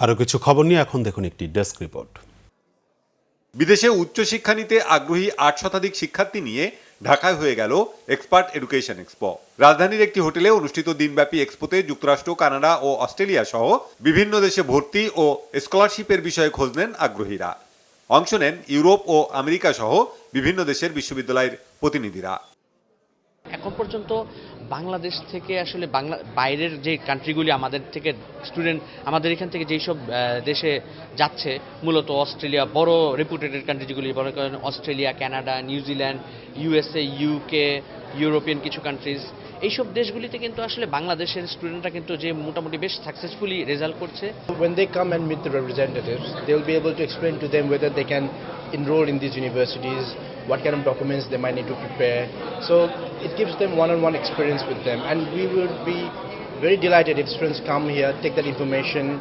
আরও কিছু খবর নিয়ে এখন দেখুন একটি ডেস্ক রিপোর্ট। বিদেশে উচ্চশিক্ষা নিতে আগ্রহী আট শতাধিক শিক্ষার্থী নিয়ে ঢাকায় হয়ে গেল এক্সপার্ট এডুকেশন এক্সপো। রাজধানীর একটি হোটেলে অনুষ্ঠিত দিনব্যাপী এক্সপোতে যুক্তরাষ্ট্র, কানাডা ও অস্ট্রেলিয়া সহ বিভিন্ন দেশে ভর্তি ও স্কলারশিপের বিষয়ে খোঁজ নেন আগ্রহীরা। অংশ নেন ইউরোপ ও আমেরিকা সহ বিভিন্ন দেশের বিশ্ববিদ্যালয়ের প্রতিনিধিরা। এখন পর্যন্ত বাংলাদেশ থেকে আসলে বাংলা, বাইরের যে কান্ট্রিগুলি আমাদের থেকে স্টুডেন্ট আমাদের এখান থেকে যেই সব দেশে যাচ্ছে, মূলত অস্ট্রেলিয়া, বড় রেপুটেটেড কান্ট্রি যেগুলি করেন Australia Canada New Zealand USA UK European কিছু কান্ট্রিজ এইসব দেশগুলিতে কিন্তু আসলে বাংলাদেশের স্টুডেন্টরা কিন্তু যে মোটামুটি বেশ সাকসেসফুলি রেজাল্ট করছে When they come and meet the representatives, they'll be able to explain to them whether they can enroll in these universities, what kind of documents they might need to prepare. So it gives them one-on-one experience with them, and we will be very delighted if students come here, take that information,